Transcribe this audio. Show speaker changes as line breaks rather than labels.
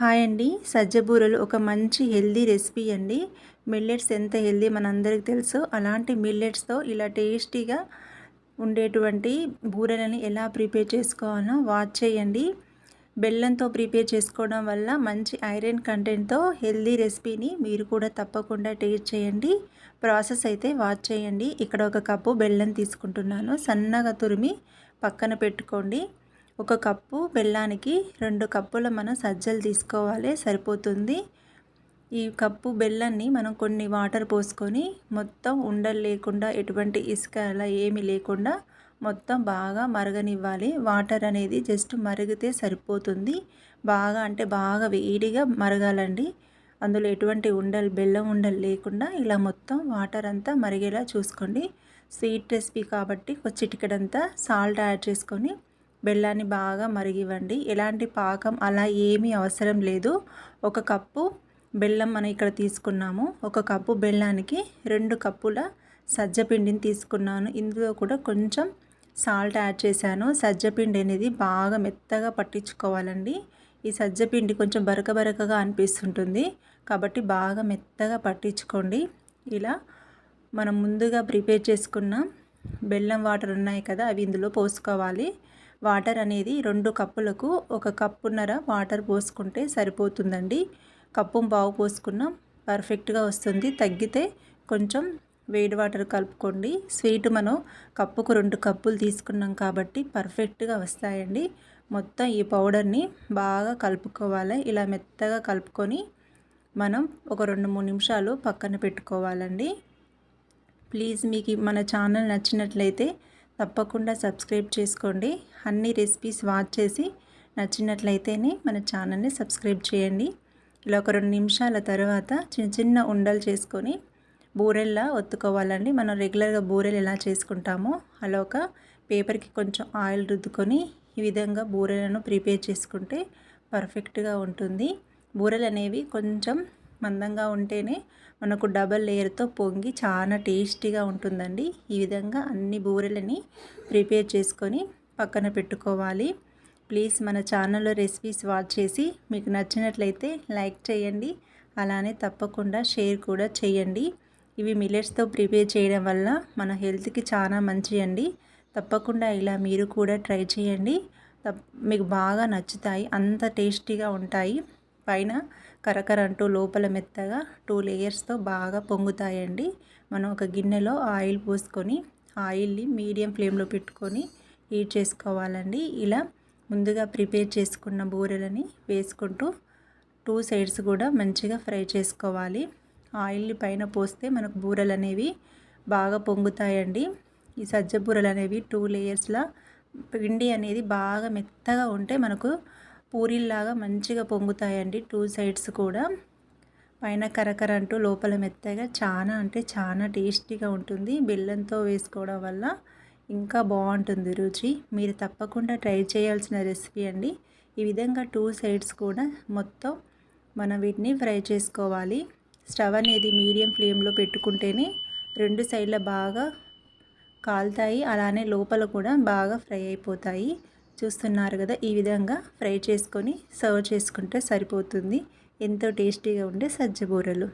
Hi అండి. సజ్జబూరలు ఒక మంచి హెల్దీ రెసిపీ అండి. మిల్లెట్స్ ఎంత హెల్దీ మనందరికి తెలుసు. అలాంటి మిల్లెట్స్తో ఇలా టేస్టీగా ఉండేటువంటి బూరెలని ఎలా ప్రిపేర్ చేసుకోవాలో వాచ్ చేయండి. బెల్లంతో ప్రిపేర్ చేసుకోవడం వల్ల మంచి ఐరన్ కంటెంట్తో హెల్దీ రెసిపీని మీరు కూడా తప్పకుండా టేస్ట్ చేయండి. ప్రాసెస్ అయితే వాచ్ చేయండి. ఇక్కడ ఒక కప్పు బెల్లం తీసుకుంటున్నాను. సన్నగా తురిమి పక్కన పెట్టుకోండి. ఒక కప్పు బెల్లానికి రెండు కప్పుల మనం సజ్జలు తీసుకోవాలి సరిపోతుంది. ఈ కప్పు బెల్లాన్ని మనం కొన్ని వాటర్ పోసుకొని మొత్తం ఉండలు లేకుండా ఎటువంటి ఇసుక అలా ఏమీ లేకుండా మొత్తం బాగా మరగనివ్వాలి. వాటర్ అనేది జస్ట్ మరిగితే సరిపోతుంది. బాగా అంటే బాగా వేడిగా మరగాలండి. అందులో ఎటువంటి ఉండలు బెల్లం ఉండలు లేకుండా ఇలా మొత్తం వాటర్ అంతా మరిగేలా చూసుకోండి. స్వీట్ రెసిపీ కాబట్టి చిటికడంతా సాల్ట్ యాడ్ చేసుకొని బెల్లాన్ని బాగా మరిగివ్వండి. ఎలాంటి పాకం అలా ఏమీ అవసరం లేదు. ఒక కప్పు బెల్లం మనం ఇక్కడ తీసుకున్నాము. ఒక కప్పు బెల్లానికి రెండు కప్పుల సజ్జపిండిని తీసుకున్నాను. ఇందులో కూడా కొంచెం సాల్ట్ యాడ్ చేశాను. సజ్జపిండి అనేది బాగా మెత్తగా పట్టించుకోవాలండి. ఈ సజ్జపిండి కొంచెం బరక బరకగా అనిపిస్తుంటుంది. కాబట్టి బాగా మెత్తగా పట్టించుకోండి. ఇలా మనం ముందుగా ప్రిపేర్ చేసుకున్న బెల్లం వాటర్ ఉన్నాయి కదా అవి ఇందులో పోసుకోవాలి. వాటర్ అనేది రెండు కప్పులకు ఒక కప్పున్నర వాటర్ పోసుకుంటే సరిపోతుందండి. కప్పు బావు పోసుకున్నాం పర్ఫెక్ట్గా వస్తుంది. తగ్గితే కొంచెం వేడి వాటర్ కలుపుకోండి. స్వీట్ మనం కప్పుకు రెండు కప్పులు తీసుకున్నాం కాబట్టి పర్ఫెక్ట్గా వస్తాయండి. మొత్తం ఈ పౌడర్ని బాగా కలుపుకోవాలి. ఇలా మెత్తగా కలుపుకొని మనం ఒక రెండు మూడు నిమిషాలు పక్కన పెట్టుకోవాలండి. ప్లీజ్ మీకు మన ఛానల్ నచ్చినట్లయితే తప్పకుండా సబ్స్క్రైబ్ చేసుకోండి. అన్ని రెసిపీస్ వాచ్ చేసి నచ్చినట్లయితేనే మన ఛానల్ని సబ్స్క్రైబ్ చేయండి. ఇలా ఒక రెండు నిమిషాల తర్వాత చిన్న చిన్న ఉండలు చేసుకొని బూరెల్లా ఒత్తుకోవాలండి. మనం రెగ్యులర్గా బూరెలు ఎలా చేసుకుంటామో అలా ఒక పేపర్కి కొంచెం ఆయిల్ రుద్దుకొని ఈ విధంగా బూరెలను ప్రిపేర్ చేసుకుంటే పర్ఫెక్ట్గా ఉంటుంది. బూరెలు అనేవి కొంచెం మందంగా ఉంటేనే మనకు డబల్ లేయర్తో పొంగి చాలా టేస్టీగా ఉంటుందండి. ఈ విధంగా అన్ని బూరెలని ప్రిపేర్ చేసుకొని పక్కన పెట్టుకోవాలి. ప్లీజ్ మన ఛానల్లో రెసిపీస్ వాచ్ చేసి మీకు నచ్చినట్లయితే లైక్ చేయండి. అలానే తప్పకుండా షేర్ కూడా చేయండి. ఇవి మిల్లెట్స్తో ప్రిపేర్ చేయడం వల్ల మన హెల్త్కి చాలా మంచి అండి తప్పకుండా ఇలా మీరు కూడా ట్రై చేయండి. మీకు బాగా నచ్చుతాయి. అంత టేస్టీగా ఉంటాయి. పైన కరకర అంటూ లోపల మెత్తగా టూ లేయర్స్తో బాగా పొంగుతాయండి. మనం ఒక గిన్నెలో ఆయిల్ పోసుకొని ఆయిల్ని మీడియం ఫ్లేమ్లో పెట్టుకొని హీట్ చేసుకోవాలండి. ఇలా ముందుగా ప్రిపేర్ చేసుకున్న బూరెలని వేసుకుంటూ టూ సైడ్స్ కూడా మంచిగా ఫ్రై చేసుకోవాలి. ఆయిల్ని పైన పోస్తే మనకు బూరెలు అనేవి బాగా పొంగుతాయండి. ఈ సజ్జ బూరెలు అనేవి టూ లేయర్స్లా పిండి అనేది బాగా మెత్తగా ఉంటే మనకు పూరీల్లాగా మంచిగా పొంగుతాయండి. టూ సైడ్స్ కూడా. పైన కరకర అంటూ లోపల మెత్తగా చాలా అంటే చాలా టేస్టీగా ఉంటుంది. బెల్లంతో వేసుకోవడం వల్ల ఇంకా బాగుంటుంది రుచి. మీరు తప్పకుండా ట్రై చేయాల్సిన రెసిపీ అండి. ఈ విధంగా టూ సైడ్స్ కూడా మొత్తం మనం వీటిని ఫ్రై చేసుకోవాలి. స్టవ్ అనేది మీడియం ఫ్లేమ్లో పెట్టుకుంటేనే రెండు సైడ్ల బాగా కాలుతాయి. అలానే లోపల కూడా బాగా ఫ్రై అయిపోతాయి. చూస్తున్నారు కదా ఈ విధంగా ఫ్రై చేసుకొని సర్వ్ చేసుకుంటే సరిపోతుంది. ఎంతో టేస్టీగా ఉండే సజ్జ బూరెలు.